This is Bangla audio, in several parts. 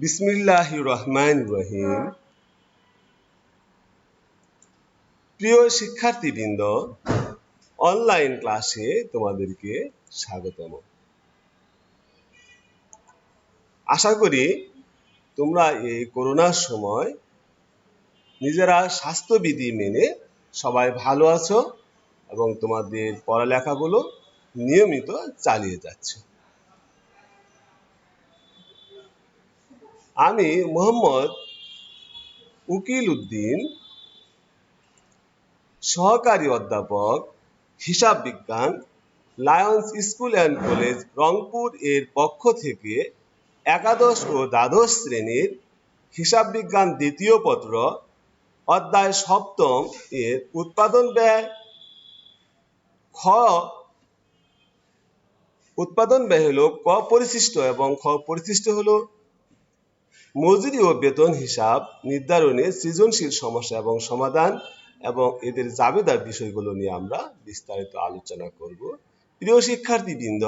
বিসমিল্লাহ রহমান রহিম। প্রিয় শিক্ষার্থীবৃন্দ অনলাইন ক্লাসে তোমাদেরকে স্বাগতম। আশা করি তোমরা এই করোনার সময় নিজেরা স্বাস্থ্যবিধি মেনে সবাই ভালো আছো এবং তোমাদের পড়ালেখাগুলো নিয়মিত চালিয়ে যাচ্ছে। আমি মোহাম্মদ উকিল উদ্দিন সহকারী অধ্যাপক, হিসাব বিজ্ঞান, Lions school and college, Rangpur এর পক্ষ থেকে একাদশ ও দ্বাদশ শ্রেণির হিসাব বিজ্ঞান দ্বিতীয় পত্র, অধ্যায় সপ্তম এর উৎপাদন ব্যয়, খ, উৎপাদন ব্যয় হলো ক পরিশিষ্ট এবং খ পরিশিষ্ট হলো মজুরি ও বেতন হিসাব নির্ধারণে সৃজনশীল সমস্যা এবং সমাধান এবং এদের জাবেদার বিষয়গুলো নিয়ে আমরা বিস্তারিত আলোচনা করব। প্রিয় শিক্ষার্থীবৃন্দ,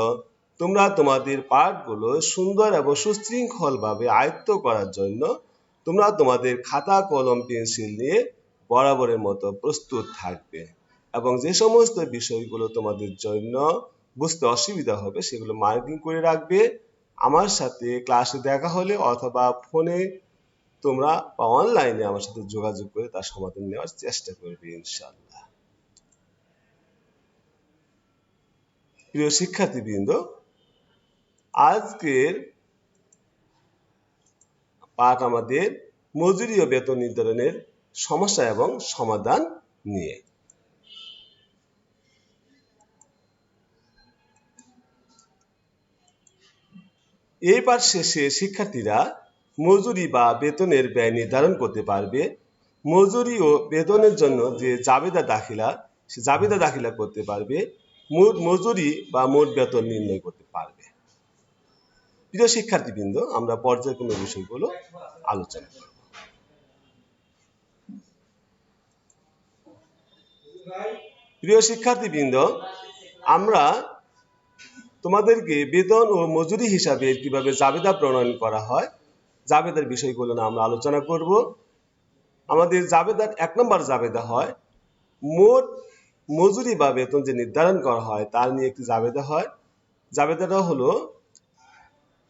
তোমরা তোমাদের পাঠগুলো সুন্দর এবং সুশৃঙ্খলভাবে আয়ত্ত করার জন্য তোমরা তোমাদের খাতা, কলম, পেন্সিল নিয়ে বরাবরের মতো প্রস্তুত থাকবে এবং যে সমস্ত বিষয়গুলো তোমাদের জন্য বুঝতে অসুবিধা হবে সেগুলো মার্কিং করে রাখবে। আমার সাথে ক্লাসে দেখা হলে অথবা ফোনে তোমরা বা অনলাইনে আমার সাথে যোগাযোগ করে তার সমাধান নেওয়ার চেষ্টা করবে ইনশাল্লাহ প্রিয় শিক্ষার্থীবৃন্দ, আজকের পাঠ আমাদের মজুরি ও বেতন নির্ধারণের সমস্যা এবং সমাধান নিয়ে। এই পাঠ শেষে শিক্ষার্থীরা মজুরি বা বেতনের ব্যয় নির্ধারণ করতে পারবে। মজুরি ও বেতনের জন্য যে জাবেদা দাখিলা, সে জাবেদা দাখিলা করতে পারবে। মোট মজুরি বা মোট বেতন নির্ণয় করতে পারবে। প্রিয় শিক্ষার্থীবৃন্দ, আমরা পর্যায়ক্রমে বিষয়গুলো আলোচনা করব। প্রিয় শিক্ষার্থীবৃন্দ, আমরা তোমাদেরকে বেতন ও মজুরি হিসাবে কীভাবে জাবেদা প্রণয়ন করা হয়, জাবেদার বিষয়গুলো না আমরা আলোচনা করব। আমাদের জাবেদার এক নম্বর জাবেদা হয়, মোট মজুরি বা বেতন যে নির্ধারণ করা হয় তার নিয়ে একটি জাবেদা হয়। জাবেদাটা হলো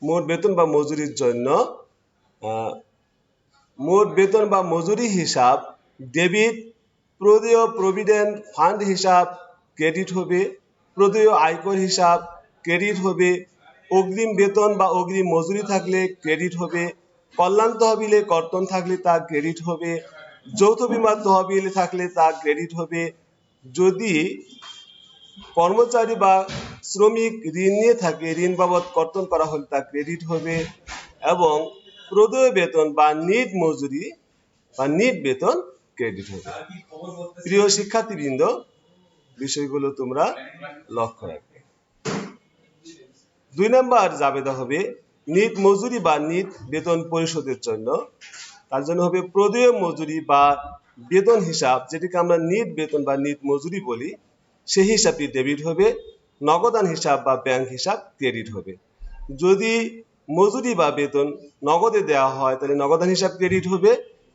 মোট বেতন বা মজুরির জন্য মোট বেতন বা মজুরি হিসাব ডেবিট, প্রদেয় প্রভিডেন্ট ফান্ড হিসাব, ক্রেডিট হবে, প্রদেয় আয়কর হিসাব ক্রেডিট হবে। অগ্রিম বেতন বা অগ্রিম মজুরি থাকলে ক্রেডিট হবে। কল্যাণ তহবিলে কর্তন থাকলে তা ক্রেডিট হবে। যৌথ বিমা তহবিল থাকলে তা ক্রেডিট হবে। যদি কর্মচারী বা শ্রমিক ঋণ নিয়ে থাকে, ঋণ বাবদ কর্তন করা হলে তা ক্রেডিট হবে এবং প্রদেয় বেতন বা নিট মজুরি বা নিট বেতন ক্রেডিট হবে। প্রিয় শিক্ষার্থীবৃন্দ, বিষয়গুলো তোমরা লক্ষ্য রাখবে। দুই নম্বর জাবেদা হবে নিট মজুরি বা নিট বেতন পরিশোধের জন্য। তার জন্য হবে প্রদেয় মজুরি বা বেতন হিসাব, যেটিকে আমরা নিট বেতন বা নিট মজুরি বলি। সেই হিসাবটি ডেবিট হবে, নগদান হিসাব বা ব্যাংক হিসাব ক্রেডিট হবে। যদি মজুরি বা বেতন নগদে দেওয়া হয়, তাহলে নগদান হিসাব ক্রেডিট হবে,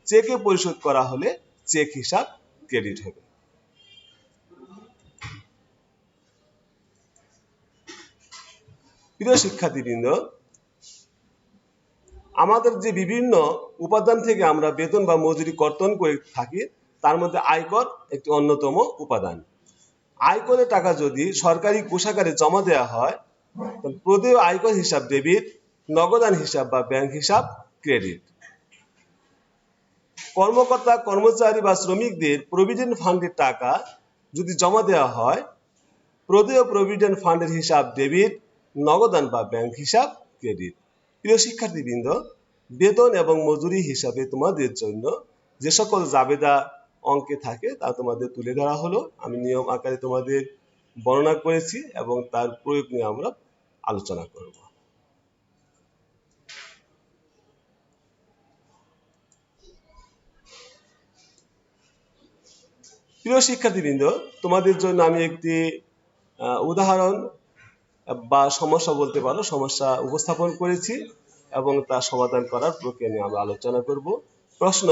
চেকে পরিশোধ করা হলে চেক হিসাব ক্রেডিট হবে। প্রিয় শিক্ষার্থীবৃন্দ, আমাদের যে বিভিন্ন উপাদান থেকে আমরা বেতন বা মজুরি কর্তন করে থাকি, তার মধ্যে আয়কর একটি অন্যতম উপাদান। আয়করের টাকা যদি সরকারি কোষাগারে জমা দেওয়া হয় প্রদেয় আয়কর হিসাব ডেবিট, নগদান হিসাব বা ব্যাংক হিসাব ক্রেডিট। কর্মকর্তা, কর্মচারী বা শ্রমিকদের প্রভিডেন্ট ফান্ডের টাকা যদি জমা দেওয়া হয়, প্রদেয় প্রভিডেন্ট ফান্ডের হিসাব ডেবিট নগদান বা ব্যাংক হিসাব ক্রেডিট প্রিয় শিক্ষার্থীবৃন্দ, বেতন এবং মজুরি হিসাবে তোমাদের জন্য যে সকল জাবেদা অঙ্কে থাকে তা তোমাদের তুলে ধরা হলো। আমি নিয়ম আকারে তোমাদের বর্ণনা করেছি এবং তার প্রয়োগ নিয়ে আমরা আলোচনা করব। প্রিয় শিক্ষার্থীবৃন্দ, তোমাদের জন্য আমি একটি উদাহরণ বা সমস্যা বলতে পারো, সমস্যা উপস্থাপন করেছি এবং তা সমাধান করার প্রক্রিয়া নিয়ে আমরা আলোচনা করব। প্রশ্ন,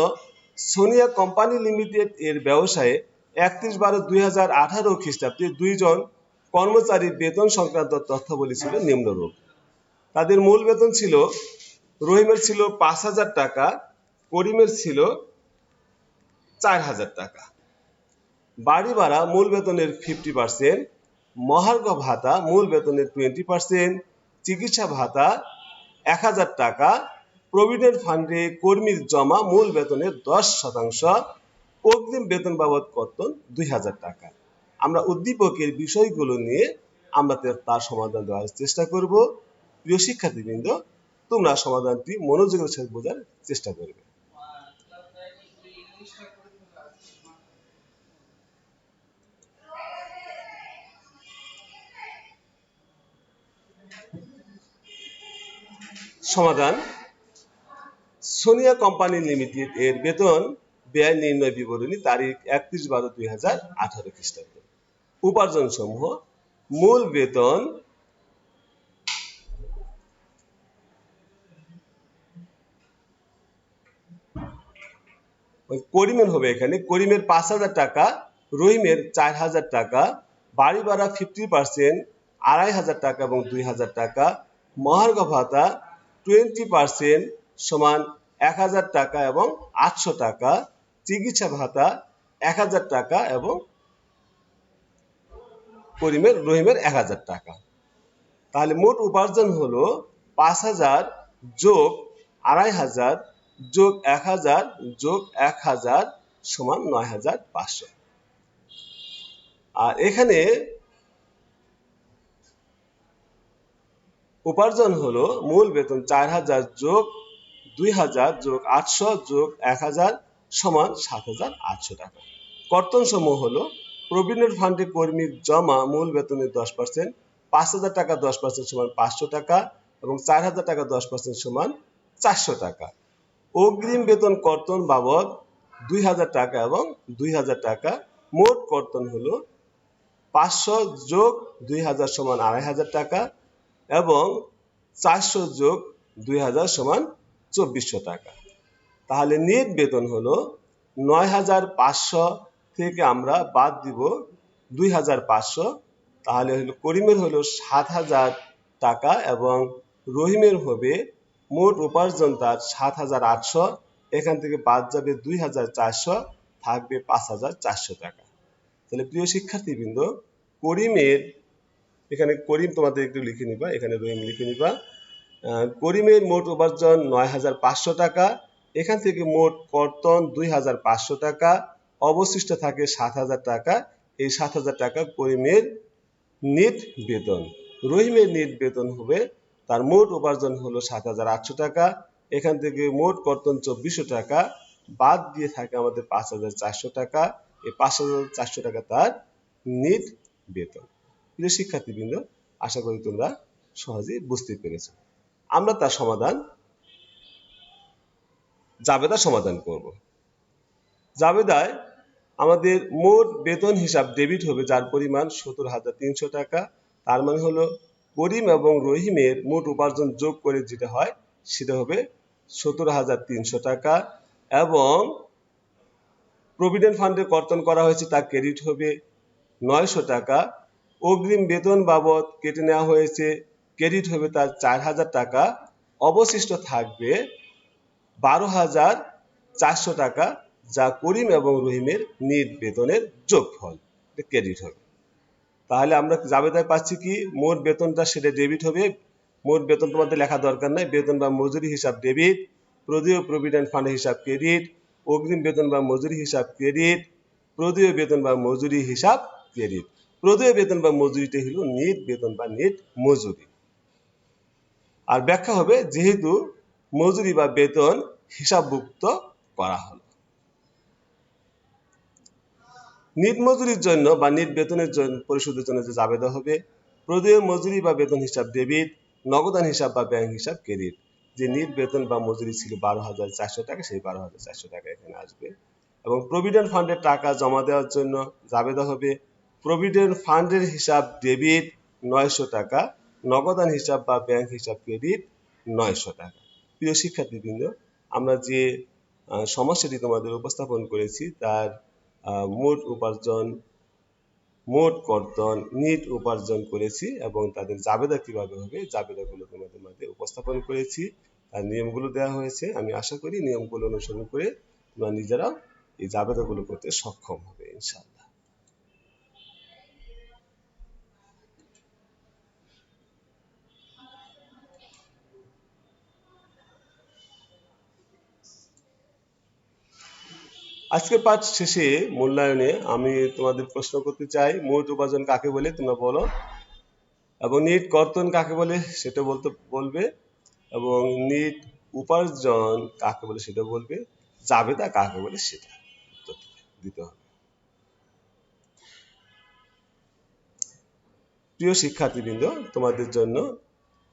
সোনিয়া কোম্পানি লিমিটেড এর ব্যবসায়ে একত্রিশ বারো দুই হাজার আঠারো খ্রিস্টাব্দে দুইজন কর্মচারীর বেতন সংক্রান্ত তথ্যাবলী ছিল নিম্নরূপ। তাদের মূল বেতন ছিল, রহিমের ছিল পাঁচ হাজার টাকা, করিমের ছিল চার হাজার টাকা। বাড়ি ভাড়া মূল বেতনের ফিফটি পার্সেন্ট মহার্ঘ ভাতা, মূল বেতনের টোয়েন্টি পার্সেন্ট চিকিৎসা ভাতা, এক হাজার টাকা প্রভিডেন্ট ফান্ডে কর্মীর জমা, মূল বেতনের দশ শতাংশ, অগ্রিম বেতন বাবদ কর্তন দুই হাজার টাকা। আমরা উদ্দীপকের বিষয়গুলো নিয়ে আমরা তার সমাধান দেওয়ার চেষ্টা করব। প্রিয় শিক্ষার্থীবৃন্দ, তোমরা সমাধানটি মনোযোগের সাথে বোঝার চেষ্টা করবে। সমাধান। সোনিয়া কোম্পানি লিমিটেড এর বেতন ব্যয় নির্ণয় বিবরণী তারিখ একত্রিশ বারো দুই হাজার আঠারো খ্রিস্টাব্দ। উপার্জন সমূহ মূল বেতন করিমের হবে এখানে। করিমের পাঁচ হাজার টাকা, রহিমের চার হাজার টাকা বাড়ি ভাড়া ফিফটি পার্সেন্ট আড়াই হাজার টাকা এবং দুই হাজার টাকা, মহার্ঘ ভাতা টোয়েন্টি পার্সেন্ট সমান এক হাজার টাকা এবং আটশো টাকা, চিকিৎসা ভাতা এক হাজার টাকা এবং করিমের, রহিমের এক হাজার টাকা। তাহলে মোট উপার্জন হলো পাঁচ হাজার যোগ আড়াই হাজার যোগ এক হাজার যোগ এক হাজার সমান নয় হাজার পাঁচশো। আর এখানে উপার্জন হলো মূল বেতন চার হাজার যোগ দুই হাজার যোগ আটশো যোগ এক হাজার সমান সাত হাজার আটশো টাকা। কর্তন সমূহ হলো প্রভিডেন্ট ফান্ডে কর্মীর জমা মূল বেতনের দশ পার্সেন্ট, পাঁচ হাজার টাকা দশ পার্সেন্ট সমান পাঁচশো টাকা এবং চার হাজার টাকা দশ পার্সেন্ট সমান চারশো টাকা। অগ্রিম বেতন কর্তন বাবদ দুই হাজার টাকা এবং দুই হাজার টাকা। মোট কর্তন হলো পাঁচশো যোগ দুই হাজার সমান আড়াই হাজার টাকা। এবং চারশো যোগ দুই হাজার সমান চব্বিশশো টাকা তাহলে নেট বেতন হলো নয় হাজার পাঁচশো থেকে আমরা বাদ দিব দুই হাজার পাঁচশো। তাহলে হলো করিমের হলো সাত হাজার টাকা এবং রহিমের হবে মোট উপার্জন তার সাত হাজার আটশো। এখান থেকে বাদ যাবে দুই হাজার চারশো, থাকবে পাঁচ হাজার চারশো টাকা। তাহলে প্রিয় শিক্ষার্থীবৃন্দ, করিমের এখানে করিম তোমাদের একটু লিখে নিবা, এখানে রহিম লিখে নিবা। করিমের মোট উপার্জন নয় হাজার পাঁচশো টাকা, এখান থেকে মোট কর্তন দুই হাজার পাঁচশো টাকা, অবশিষ্ট থাকে সাত হাজার টাকা। এই সাত হাজার টাকা করিমের নিট বেতন। রহিমের নিট বেতন হবে, তার মোট উপার্জন হলো সাত হাজার আটশো টাকা, এখান থেকে মোট কর্তন চব্বিশশো টাকা, বাদ দিয়ে থাকে আমাদের পাঁচ হাজার চারশো টাকা। এই পাঁচ হাজার চারশো টাকা তার নিট বেতন। প্রিয় শিক্ষার্থীবৃন্দ, আশা করি তোমরা সহজেই বুঝতে পেরেছ। আমরা তার সমাধান, জাবেদা সমাধান করব। জাবেদায় আমাদের মোট বেতন হিসাব ডেবিট হবে, যার পরিমাণ সত্তর হাজার তিনশো টাকা। তার মানে হলো করিম এবং রহিমের মোট উপার্জন যোগ করে যেটা হয়, সেটা হবে সত্তর হাজার তিনশো টাকা। এবং প্রভিডেন্ট ফান্ডে কর্তন করা হয়েছে, তার ক্রেডিট হবে নয়শো টাকা। অগ্রিম বেতন বাবদ কেটে নেওয়া হয়েছে। ক্রেডিট হবে তার চার হাজার টাকা। অবশিষ্ট থাকবে বারো হাজার চারশো টাকা, যা করিম এবং রহিমের নিট বেতনের যোগফল। ক্রেডিট হবে। তাহলে আমরা জাবেদায় পাচ্ছি কি? মোট বেতনটা সেটা ডেবিট হবে। মোট বেতন তোমাদের লেখা দরকার নাই। বেতন বা মজুরি হিসাব ডেবিট। প্রদীয় প্রভিডেন্ট ফান্ড হিসাব ক্রেডিট। অগ্রিম বেতন বা মজুরি হিসাব ক্রেডিট। প্রদীয় বেতন বা মজুরি হিসাব ক্রেডিট। প্রদীয় বেতন বা মজুরিটা হলো নিট বেতন বা নিট মজুরি। আর ব্যাখ্যা হবে যেহেতু মজুরি বা বেতন হিসাবভুক্ত করা হলো। নিট মজুরির জন্য বা নিট বেতনের জন্য পরিশোধের জন্য যে জাবেদা হবে, প্রদেয় মজুরি বা বেতন হিসাব ডেবিট, নগদান হিসাব বা ব্যাংক হিসাব ক্রেডিট। যে নিট বেতন বা মজুরি ছিল বারো হাজার চারশো টাকা, সেই বারো হাজার চারশো টাকা এখানে আসবে। এবং প্রভিডেন্ট ফান্ডের টাকা জমা দেওয়ার জন্য জাবেদা হবে প্রভিডেন্ট ফান্ডের হিসাব ডেবিট নয়শো টাকা, নগদান হিসাব বা ব্যাংক হিসাব ক্রেডিট নয়শো টাকা। প্রিয় শিক্ষার্থীবৃন্দ, আমরা যে সমস্যাটি তোমাদের উপস্থাপন করেছি তার মোট উপার্জন, মোট কর্তন, নিট উপার্জন করেছি এবং তাদের জাবেদা কীভাবে হবে, জাবেদাগুলো তোমাদের মধ্যে উপস্থাপন করেছি। তার নিয়মগুলো দেওয়া হয়েছে। আমি আশা করি নিয়মগুলো অনুসরণ করে তোমরা নিজেরাও এই জাবেদাগুলো করতে সক্ষম হবে, ইনশাআল্লাহ। আজকের পাঠ শেষে মূল্যায়নে আমি তোমাদের প্রশ্ন করতে চাই, মোট উপার্জন কাকে বলে তোমরা বলো? এবং নিট কর্তন কাকে বলে সেটা বলতে বলবে, এবং নিট উপার্জন কাকে বলে সেটা বলবে, জাবেদা কাকে বলে সেটা দিতে হবে। প্রিয় শিক্ষার্থীবৃন্দ, তোমাদের জন্য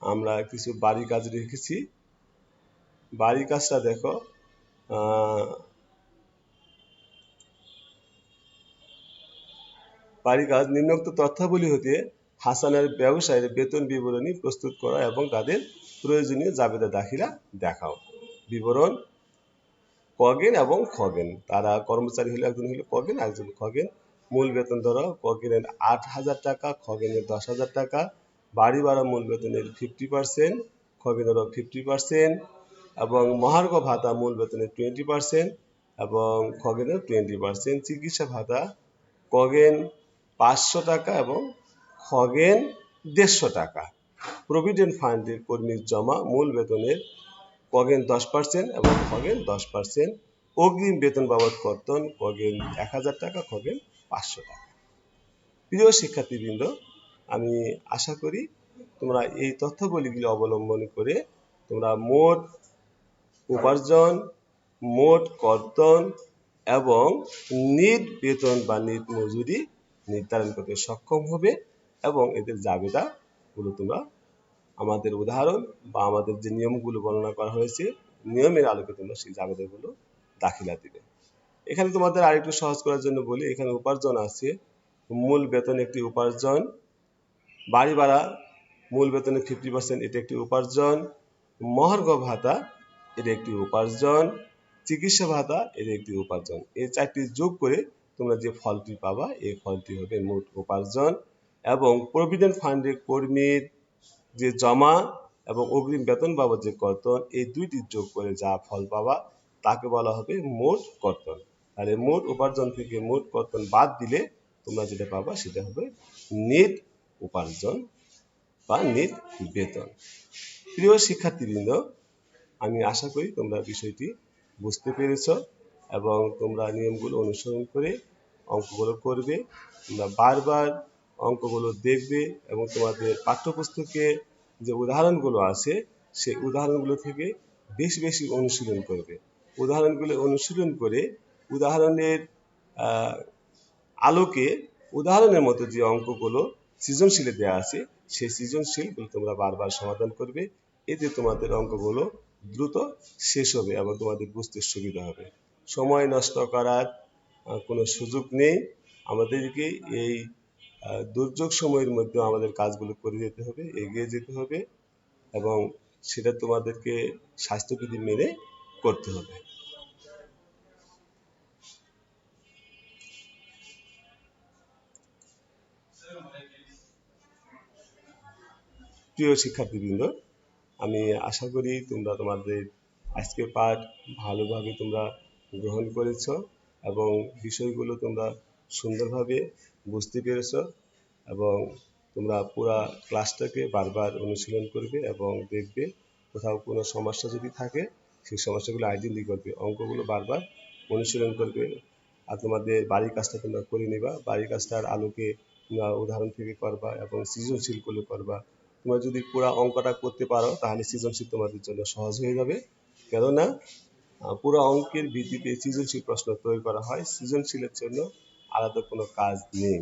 আমরা কিছু বাড়ি কাজ রেখেছি। বাড়ি কাজটা দেখো বাড়ি কাজ নিম্নোক্ত তথ্যাবলী হতে হাসানের ব্যবসায়ের বেতন বিবরণী প্রস্তুত করা এবং তাদের প্রয়োজনীয় জাবেদা দাখিলা দেখাও। বিবরণ, কগেন এবং খগেন। তারা কর্মচারী হলে একজন হলো কগেন একজন খগেন। মূল বেতন ধরো কগেনের আট হাজার টাকা, খগেনের দশ হাজার টাকা। বাড়ি ভাড়া মূল বেতনের ফিফটি পার্সেন্ট খগেনেরও ফিফটি পার্সেন্ট এবং মহার্ঘ ভাতা মূল বেতনের টোয়েন্টি পার্সেন্ট এবং খগেনের টোয়েন্টি পার্সেন্ট চিকিৎসা ভাতা কগেন পাঁচশো টাকা এবং খগেন দেড়শো টাকা। প্রভিডেন্ট ফান্ডের কর্মীর জমা মূল বেতনের কগেন দশ পার্সেন্ট এবং খগেন দশ পার্সেন্ট। অগ্রিম বেতন বাবদ কর্তন কগেন এক হাজার টাকা খগেন পাঁচশো টাকা। প্রিয় শিক্ষার্থীবৃন্দ, আমি আশা করি তোমরা এই তথ্যগুলিগুলি অবলম্বন করে তোমরা মোট উপার্জন, মোট কর্তন এবং নিট বেতন বা নিট মজুরি নির্ধারণ করতে সক্ষম হবে এবং এদের জাবেদাগুলো তোমরা আমাদের উদাহরণ বা আমাদের যে নিয়মগুলো বর্ণনা করা হয়েছে, নিয়মের আলোকে তোমরা সেই জাবেদাগুলো দাখিলা দিবে। এখানে তোমাদের আরেকটু সহজ করার জন্য বলি, এখানে উপার্জন আছে। মূল বেতন একটি উপার্জন, বাড়ি ভাড়া, মূল বেতনের ফিফটি পার্সেন্ট এটা একটি উপার্জন, মহার্ঘ ভাতা এটা একটি উপার্জন, চিকিৎসা ভাতা এটা একটি উপার্জন। এই চারটি যোগ করে তোমরা যে ফলটি পাবা, এই ফলটি হবে মোট উপার্জন। এবং প্রভিডেন্ট ফান্ডের কর্মীর যে জমা এবং অগ্রিম বেতন বাবদ যে কর্তন, এই দুইটি যোগ করে যা ফল পাবা, তাকে বলা হবে মোট কর্তন। তাহলে মোট উপার্জন থেকে মোট কর্তন বাদ দিলে তোমরা যেটা পাবা, সেটা হবে নেট উপার্জন বা নেট বেতন। প্রিয় শিক্ষার্থীবৃন্দ, আমি আশা করি তোমরা বিষয়টি বুঝতে পেরেছ। এবং তোমরা নিয়মগুলো অনুসরণ করে অঙ্কগুলো করবে। তোমরা বারবার অঙ্কগুলো দেখবে এবং তোমাদের পাঠ্যপুস্তকে যে উদাহরণগুলো আছে, সেই উদাহরণগুলো থেকে বেশি বেশি অনুশীলন করবে। উদাহরণগুলো অনুশীলন করে উদাহরণের আলোকে উদাহরণের মতো যে অঙ্কগুলো সৃজনশীলে দেওয়া আছে, সেই সৃজনশীলগুলো তোমরা বারবার সমাধান করবে। এতে তোমাদের অঙ্কগুলো দ্রুত শেষ হবে এবং তোমাদের বুঝতে সুবিধা হবে। সময় নষ্ট করার কোনো সুযোগ নেই। আমাদেরকে এই দুর্যোগ সময়ের মধ্যে আমাদের কাজগুলো করে যেতে হবে, এগিয়ে যেতে হবে এবং সেটা তোমাদেরকে স্বাস্থ্যবিধি মেনে করতে হবে। প্রিয় শিক্ষার্থীবৃন্দ, আমি আশা করি তোমরা তোমাদের আজকে পাঠ ভালোভাবে তোমরা গ্রহণ করেছ এবং বিষয়গুলো তোমরা সুন্দরভাবে বুঝতে পেরেছ এবং তোমরা পুরা ক্লাসটাকে বারবার অনুশীলন করবে এবং দেখবে কোথাও কোনো সমস্যা যদি থাকে, সেই সমস্যাগুলো আইডেন্টি করবে। অঙ্কগুলো বারবার অনুশীলন করবে আর তোমাদের বাড়ির কাজটা তোমরা করে নেবা। বাড়ির কাজটার আলোকে তোমরা উদাহরণ থেকে করবা এবং সৃজনশীলগুলো করবা। তোমরা যদি পুরা অঙ্কটা করতে পারো, তাহলে সৃজনশীল তোমাদের জন্য সহজ হয়ে যাবে। কেননা পুরো অঙ্কের ভিত্তিতে সৃজনশীল প্রশ্ন তৈরি করা হয়। সৃজনশীলের জন্য আলাদা কোনো কাজ নেই।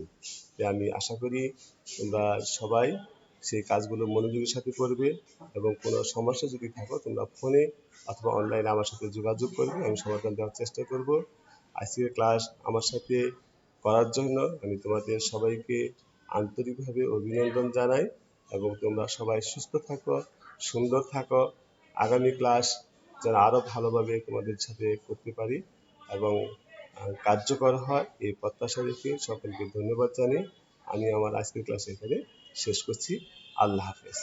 আমি আশা করি তোমরা সবাই সেই কাজগুলো মনোযোগের সাথে করবে এবং কোনো সমস্যা যদি থাকো, তোমরা ফোনে অথবা অনলাইনে আমার সাথে যোগাযোগ করবে। আমি সমাধান দেওয়ার চেষ্টা করব। আজকের ক্লাস আমার সাথে করার জন্য আমি তোমাদের সবাইকে আন্তরিকভাবে অভিনন্দন জানাই এবং তোমরা সবাই সুস্থ থাকো, সুন্দর থাকো। আগামী ক্লাস যেন আরও ভালোভাবে তোমাদের সাথে করতে পারি এবং কার্যকর হয় এই প্রত্যাশা রেখে সকলকে ধন্যবাদ জানিয়ে আমি আমার আজকের ক্লাস এখানে শেষ করছি। আল্লাহ হাফেজ।